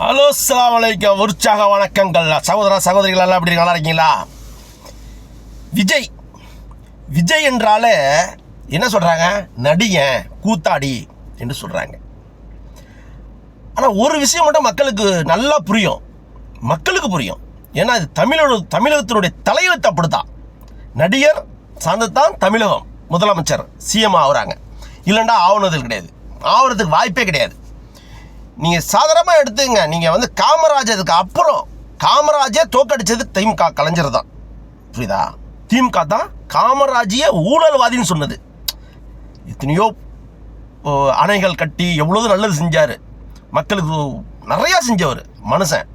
Hello அஸ்ஸலாமு வலைக்கம் உற்சாக வணக்கங்கள். சகோதர சகோதரிகள் எல்லாம் எப்படி நல்லா இருக்கீங்களா? விஜய். விஜய் என்றாலே என்ன சொல்கிறாங்க நடிகன் கூத்தாடி என்று சொல்கிறாங்க ஆனால் ஒரு விஷயம் மட்டும் மக்களுக்கு நல்லா புரியும். மக்களுக்கு புரியும். ஏன்னா இது தமிழோட தமிழகத்தினுடைய தலையெழுத்து அப்படித்தான். நடிகர் சார்ந்ததான் தமிழகம். முதலமைச்சர் சிஎம் ஆகுறாங்க. இல்லைண்டா ஆகுனது கிடையாது. ஆவணத்துக்கு வாய்ப்பே கிடையாது. நீங்கள் சாதாரணமாக எடுத்துங்க நீங்கள் வந்து காமராஜருக்கு அப்புறம் காமராஜே தோக்கடிச்சது திமுக கலைஞர் தான். புரியுதா? திமுக தான் காமராஜிய ஊழல்வாதின்னு சொன்னது. எத்தனையோ அணைகள் கட்டி எவ்வளோ நல்லது செஞ்சார். மக்களுக்கு நிறையா செஞ்சவர் மனுஷன்.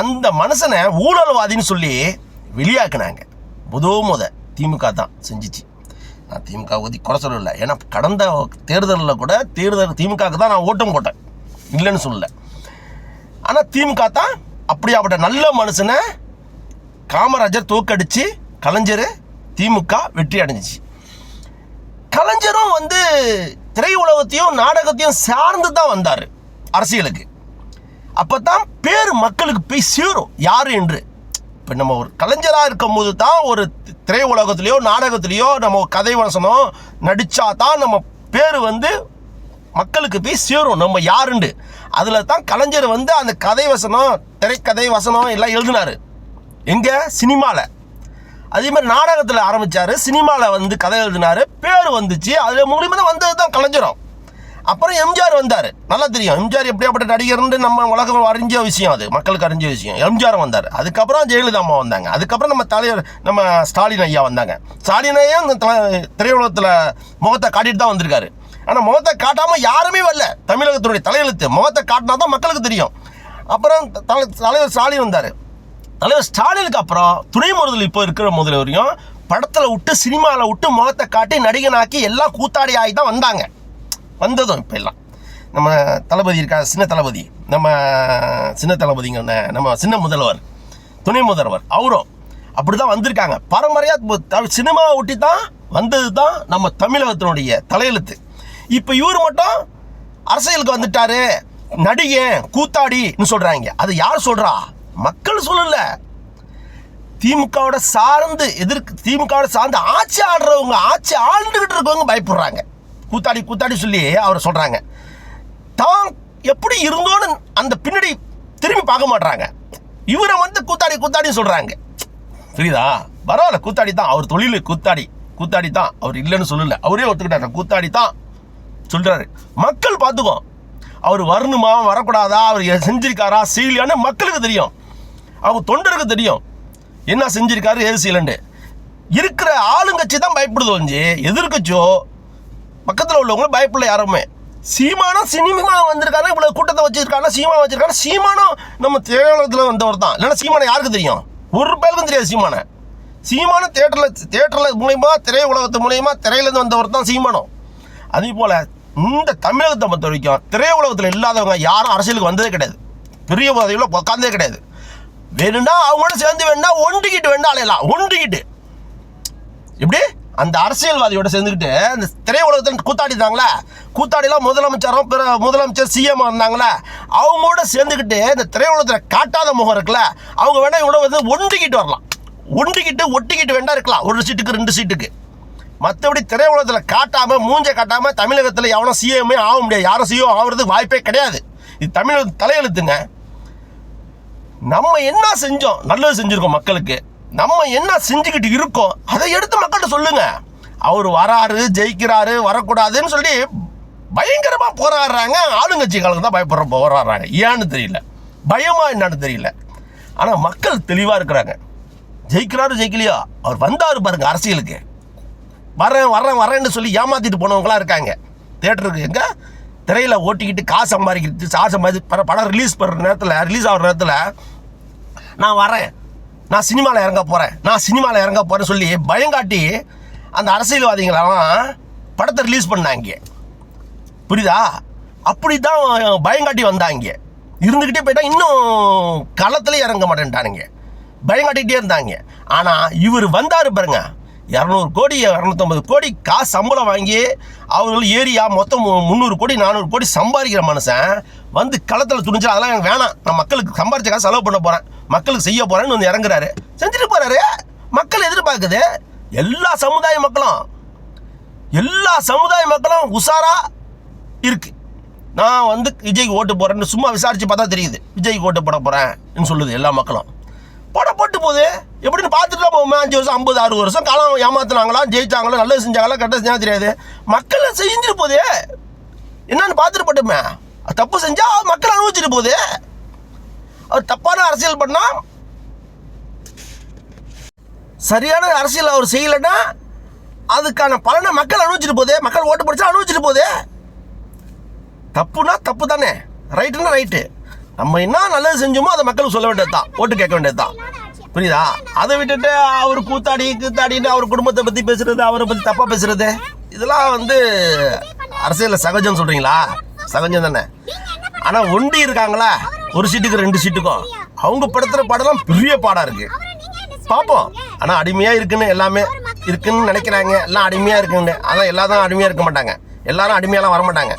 அந்த மனுஷனை ஊழல்வாதின்னு சொல்லி வெளியாக்குனாங்க. முத முத திமுக தான் செஞ்சிச்சு. நான் திமுக பற்றி குறை சொல்லலை. ஏன்னா கடந்த தேர்தலில் கூட தேர்தல் திமுகவுக்கு தான் நான் ஓட்டம் போட்டேன். இல்லைன்னு சொல்லல. ஆனால் திமுக தான் அப்படியாப்பட்ட நல்ல மனுஷனை காமராஜர் தோக்கடிச்சு கலைஞர் திமுக வெற்றி அடைஞ்சிச்சு. கலைஞரும் வந்து திரையுலகத்தையும் நாடகத்தையும் சார்ந்து தான் வந்தார் அரசியலுக்கு. அப்போ தான் பேர் மக்களுக்கு போய் சேரும். யார் என்று? இப்போ நம்ம ஒரு கலைஞராக இருக்கும் போது தான் ஒரு திரை உலகத்துலேயோ நாடகத்துலேயோ நம்ம கதை வசனம் நடித்தா தான் நம்ம பேர் வந்து மக்களுக்கு போய் சேரும். நம்ம யாருண்டு அதில் தான் கலைஞர் வந்து அந்த கதை வசனம் திரைக்கதை வசனம் எல்லாம் எழுதினார். எங்கே? சினிமாவில் அதே மாதிரி நாடகத்தில் ஆரம்பித்தார் சினிமாவில் வந்து கதை எழுதினார். பேர் வந்துச்சு. அதில் மூலியமாக தான் வந்தது தான் கலைஞரும். அப்புறம் எம்ஜிஆர் வந்தார். நல்லா தெரியும். எம்ஜிஆர் எப்படியாப்பட்ட நடிகர்னு நம்ம உலகம் அறிஞ்ச விஷயம் அது. மக்களுக்கு அறிஞ்ச விஷயம். எம்ஜிஆர் வந்தார். அதுக்கப்புறம் ஜெயலலிதா அம்மா வந்தாங்க. அதுக்கப்புறம் நம்ம தலைவர் நம்ம ஸ்டாலின் ஐயா வந்தாங்க. ஸ்டாலின் ஐயா இந்த திரையுலகத்தில் முகத்தை காட்டிட்டு தான் வந்திருக்காரு. ஆனால் முகத்தை காட்டாமல் யாருமே வரல. தமிழகத்தினுடைய தலையெழுத்து. முகத்தை காட்டினா தான் மக்களுக்கு தெரியும். அப்புறம் தலை தலைவர் ஸ்டாலின் வந்தார். தலைவர் ஸ்டாலினுக்கு அப்புறம் துணை இப்போ இருக்கிற முதல்வரையும் படத்தில் விட்டு சினிமாவில் விட்டு முகத்தை காட்டி நடிகனாக்கி எல்லாம் கூத்தாடி ஆகி தான் வந்தாங்க. வந்ததும் இப்போ எல்லாம். நம்ம தளபதி இருக்கா சின்ன தளபதி. நம்ம சின்ன தளபதிங்க நம்ம சின்ன முதல்வர். துணை முதல்வர். அவரும் அப்படி தான் வந்திருக்காங்க. பரம்பரையாக சினிமாவை ஒட்டி தான் வந்தது தான் நம்ம தமிழகத்தினுடைய தலையெழுத்து. இப்போ இவர் மட்டும் அரசியலுக்கு வந்துட்டாரு. நடிகை கூத்தாடின்னு சொல்கிறாங்க அது யார் சொல்கிறா மக்கள் சொல்லல. திமுகவோட சார்ந்து எதிர்க்கு திமுகவோட சார்ந்து ஆட்சி ஆடுறவங்க ஆட்சி ஆண்டுகிட்டு இருக்கவங்க பயப்படுறாங்க. கூத்தாடி கூத்தாடி சொல்லி அவர் சொல்கிறாங்க தான் எப்படி இருந்தோன்னு அந்த பின்னாடி திரும்பி பார்க்க மாட்றாங்க. இவரை வந்து கூத்தாடி கூத்தாடின்னு சொல்கிறாங்க புரியுதா? பரவாயில்ல கூத்தாடி தான். அவர் தொழில் கூத்தாடி. கூத்தாடி தான். அவர் இல்லைன்னு சொல்லல. அவரே ஒத்துக்கிட்டாரு. கூத்தாடி தான். சொல்கிறாரு மக்கள் பார்த்துக்கோ. அவர் வரணுமா வரக்கூடாதா அவர் செஞ்சிருக்காரா செய்யலையான்னு மக்களுக்கு தெரியும். அவங்க தொண்டருக்கு தெரியும். என்ன செஞ்சிருக்காரு ஏது செய்யலன்ட்டு. இருக்கிற ஆளுங்கட்சி தான் பயப்படுது வந்து எதிர்கட்சியோ பக்கத்தில் உள்ளவங்களும் பயப்படல யாருமே சீமானம் சினிமா வந்திருக்காங்க இவ்வளோ கூட்டத்தை வச்சிருக்காங்க சீமா வச்சிருக்காங்க சீமானம் நம்ம திரையுலகத்தில் வந்தவர் தான். இல்லைன்னா சீமானம் யாருக்கு தெரியும்? ஒரு பேருக்கும் தெரியாது சீமானை. சீமானம் தேட்டரில் தேட்டரில் திரை உலகத்து மூலியமாக திரையிலேருந்து வந்தவர் தான் சீமானம். அதே போல் இந்த தமிழகத்தை பொறுத்த வரைக்கும் திரையுலகத்தில் இல்லாதவங்க யாரும் அரசியலுக்கு வந்ததே கிடையாது. பெரிய பதவியில் உட்காந்ததே கிடையாது. வேணும்னா அவங்களோட சேர்ந்து வேணா ஒண்டிக்கிட்டு வேணா அலையலாம். ஒண்டிக்கிட்டு எப்படி? அந்த அரசியல்வாதியோட சேர்ந்துக்கிட்டு அந்த திரையுலகத்தில் கூத்தாடிதாங்களே கூத்தாடிலாம் முதலமைச்சரும் பிற முதலமைச்சர் சிஎம் இருந்தாங்களே. அவங்களோட சேர்ந்துக்கிட்டு இந்த திரையுலகத்தில் காட்டாத முகம் இருக்குல்ல. அவங்க வேணா இவ்வளோ வந்து ஒண்டிக்கிட்டு வரலாம். ஒண்டிக்கிட்டு ஒட்டிக்கிட்டு வேண்டாம் இருக்கலாம். ஒரு சீட்டுக்கு ரெண்டு சீட்டுக்கு. மற்றபடி திரையுலகத்தில் காட்டாமல் மூஞ்ச காட்டாமல் தமிழகத்தில் எவனும் சிஎம்ஏ ஆக முடியாது. யாரும் சிஓ ஆகிறதுக்கு வாய்ப்பே கிடையாது. இது தமிழக தலையெழுத்துங்க. நம்ம என்ன செஞ்சோம்? நல்லது செஞ்சுருக்கோம் மக்களுக்கு. நம்ம என்ன செஞ்சுக்கிட்டு இருக்கோம்? அதை எடுத்து மக்கள்கிட்ட சொல்லுங்க. அவர் வராரு ஜெயிக்கிறாரு வரக்கூடாதுன்னு சொல்லி பயங்கரமாக போராடுறாங்க. ஆளுங்கட்சிகளுக்கு தான் பயப்படுற போராடுறாங்க. ஏன்னு தெரியல. பயமா என்னன்னு தெரியல. ஆனால் மக்கள் தெளிவாக இருக்கிறாங்க. ஜெயிக்கிறாரு ஜெயிக்கலையா? அவர் வந்தார் பாருங்க அரசியலுக்கு. வரேன் வரேன் வரேன்னு சொல்லி ஏமாத்திட்டு போனவங்களாம் இருக்காங்க. தேட்டருக்கு எங்கே? திரையில் ஓட்டிக்கிட்டு காசு சம்பாதிக்கிறது காசு சம்பாதி படம் ரிலீஸ் பண்ணுற நேரத்தில் ரிலீஸ் ஆகிற நேரத்தில் நான் வரேன். நான் சினிமாவில் இறங்க போகிறேன் நான் சினிமாவில் இறங்க போகிறேன்னு சொல்லி பயங்காட்டி அந்த அரசியல்வாதிகளெல்லாம் படத்தை ரிலீஸ் பண்ணாங்க. புரியுதா? அப்படி தான் பயங்காட்டி வந்தாங்க. இருந்துக்கிட்டே போயிட்டா இன்னும் களத்தில் இறங்க மாட்டேன்ட்டானுங்க. பயங்காட்டிக்கிட்டே இருந்தாங்க. ஆனால் இவர் வந்தார் பாருங்க. இரநூறு கோடி இரநூத்தம்பது கோடி காசு சம்பளம் வாங்கி அவர்கள் ஏரியா மொத்தம் முந்நூறு கோடி நானூறு கோடி சம்பாதிக்கிற மனுஷன் வந்து களத்தில் துணிஞ்சு அதெல்லாம் எனக்கு வேணாம். நான் மக்களுக்கு சம்பாரிச்ச காசு செலவு பண்ண போகிறேன் மக்களுக்கு செய்ய போகிறேன்னு வந்து இறங்குறாரு. செஞ்சுட்டு போகிறாரு மக்கள் எதிர்பார்க்குது. எல்லா சமுதாய மக்களும் எல்லா சமுதாய மக்களும் உஷாராக இருக்குது நான் வந்து விஜய்க்கு ஓட்டு போகிறேன்னு சும்மா விசாரித்து பார்த்தா தெரியுது. விஜய்க்கு ஓட்டு போட போகிறேன்னு சொல்லுது எல்லா மக்களும். போட போட்டு போகுது. எப்படின்னு பார்த்துட்டு தான் போவோமே அஞ்சு வருஷம் ஐம்பது அறுபது வருஷம் காலம் ஏமாத்துனாங்களா ஜெயிச்சாங்களா நல்லது செஞ்சாங்களா கரெக்டாக செஞ்சா தெரியாது. மக்கள் செஞ்சுட்டு போதே. என்னன்னு பார்த்துட்டு போட்டுமே தப்பு செஞ்சால் மக்கள் அனுபவிச்சுட்டு போகுது. அவர் தப்பான அரசியல் பண்ணா சரியான அரசியல் அவர் செய்யலைன்னா அதுக்கான பலனை மக்கள் அனுபவிச்சுட்டு போதே மக்கள் ஓட்டு படிச்சா அனுபவிச்சுட்டு போதே தப்புனா தப்பு தானே. ரைட்டுன்னா ரைட்டு நம்ம என்ன நல்லது செஞ்சோமோ அதை மக்களுக்கு சொல்ல வேண்டியது தான் ஓட்டு கேட்க வேண்டியது தான் புரியுதா? அதை விட்டுட்டு அவர் கூத்தாடி கூத்தாடின்னு அவர் குடும்பத்தை பற்றி பேசுறது அவரை பற்றி தப்பாக பேசுறது இதெல்லாம் வந்து அரசியலில் சகஜம் சொல்கிறீங்களா சகஜம் தானே? ஆனால் ஒண்டி இருக்காங்களா? ஒரு சீட்டுக்கு ரெண்டு சீட்டுக்கும். அவங்க படுத்துகிற பாடலாம் பெரிய பாடாக இருக்குது பார்ப்போம் ஆனால் அடிமையாக இருக்குன்னு எல்லாமே இருக்குன்னு நினைக்கிறாங்க. எல்லாம் அடிமையாக இருக்குன்னு. அதான் எல்லாரும் அடிமையாக இருக்க மாட்டாங்க. எல்லாரும் அடிமையெல்லாம் வர மாட்டாங்க.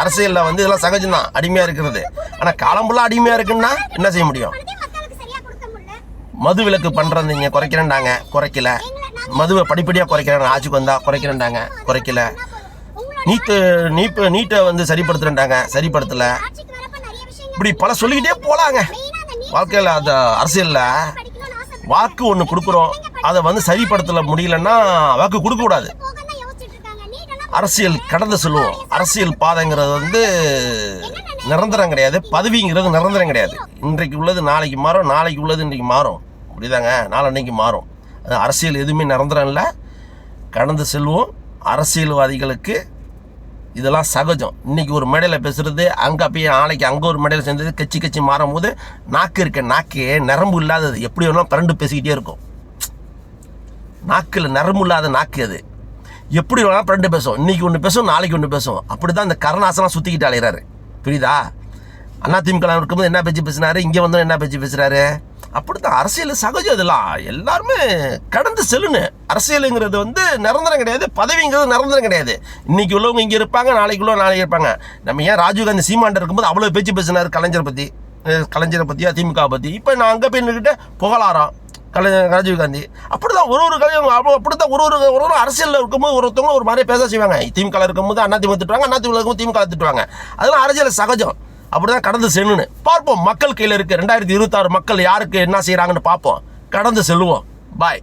அரசியலில் வந்து இதெல்லாம் சகஜம் தான் அடிமையாக இருக்கிறது. ஆனால் காலம்புலாம் அடிமையாக இருக்குன்னா என்ன செய்ய முடியும்? மது விலக்கு பண்ணுறது நீங்கள் குறைக்கிறேன்டாங்க. குறைக்கல. மதுவை படிப்படியாக குறைக்கிறேன். ஆட்சிக்கு வந்தால் குறைக்கிறேன்டாங்க. குறைக்கல. நீட்டு நீப்பு நீட்டை வந்து சரிப்படுத்துறேன்டாங்க. சரிப்படுத்தலை. இப்படி பல சொல்லிக்கிட்டே போகலாங்க வாழ்க்கையில் அந்த அரசியலில். வாக்கு ஒன்று கொடுக்குறோம். அதை வந்து சரிப்படுத்தல முடியலன்னா வாக்கு கொடுக்கக்கூடாது அரசியல் கடந்து சொல்லுவோம் அரசியல் பாதைங்கிறது வந்து நிரந்தரம் கிடையாது. பதவிங்கிறது நிரந்தரம் கிடையாது. இன்றைக்கு உள்ளது நாளைக்கு மாறும். நாளைக்கு உள்ளது இன்றைக்கு மாறும். புரியுதாங்க நாளன்னைக்கு மாறும். அது அரசியல் எதுவுமே நிரந்தரம் இல்லை. கடந்து செல்வோம். அரசியல்வாதிகளுக்கு இதெல்லாம் சகஜம். இன்னைக்கு ஒரு மேடையில் பேசுகிறது அங்கே போய் நாளைக்கு அங்கே ஒரு மேடையில் சேர்ந்தது கட்சி கட்சி மாறும் போது நாக்கு இருக்க நாக்கு நரம்பு இல்லாதது. எப்படி வேணாலும் பிறண்டு பேசிக்கிட்டே இருக்கும். நாக்கில் நரம்பு இல்லாத நாக்கு அது. எப்படி வேணாலும் பிறண்டு பேசும் இன்றைக்கி ஒன்று பேசும் நாளைக்கு ஒன்று பேசும் அப்படி தான் இந்த கருணாசனம் சுற்றிக்கிட்டு அலைகிறாரு புரியுதா? அதிமுக இருக்கும்போது என்ன பேச்சு பேசினாரு? இங்கே வந்து என்ன பேச்சு பேசுகிறாரு அப்படி தான் அரசியல் சகஜம் இதெல்லாம் எல்லாருமே கடந்து செல்லுன்னு. அரசியலுங்கிறது வந்து நிரந்தரம் கிடையாது. பதவிங்கிறது நிரந்தரம் கிடையாது. இன்றைக்கி உள்ளவங்க இங்கே இருப்பாங்க நாளைக்கு உள்ளவங்க நாளைக்கு இருப்பாங்க. நம்ம ஏன் ராஜீவ்காந்தி சீமாண்ட இருக்கும்போது அவ்வளோ பேச்சு பேசினார் கலைஞரை பற்றி கலைஞரை பற்றி அதிமுக பற்றி இப்போ நான் அங்கே போய் நின்றுக்கிட்டே புகழாரம். கலைஞர் ராஜீவ்காந்தி அப்படிதான் ஒரு ஒரு கலைஞர் அப்போ அப்படித்தான் ஒரு ஒரு ஒரு ஒரு அரசியலில் இருக்கும்போது ஒருத்தவங்க ஒரு மாதிரி பேச செய்வாங்க. திமுக இருக்கும்போது அண்ணா திமுக திட்டுவாங்க அண்ணா திமுக இருக்கும்போது திமுக திட்டுவாங்க. அதெல்லாம் அரசியல் சகஜம். அப்படி தான் கடந்து செல்லுன்னு. பார்ப்போம் மக்கள் கையில் இருக்குது ரெண்டாயிரத்தி இருபத்தாறு மக்கள் யாருக்கு என்ன செய்கிறாங்கன்னு பார்ப்போம். கடந்து செல்லுவோம். பாய்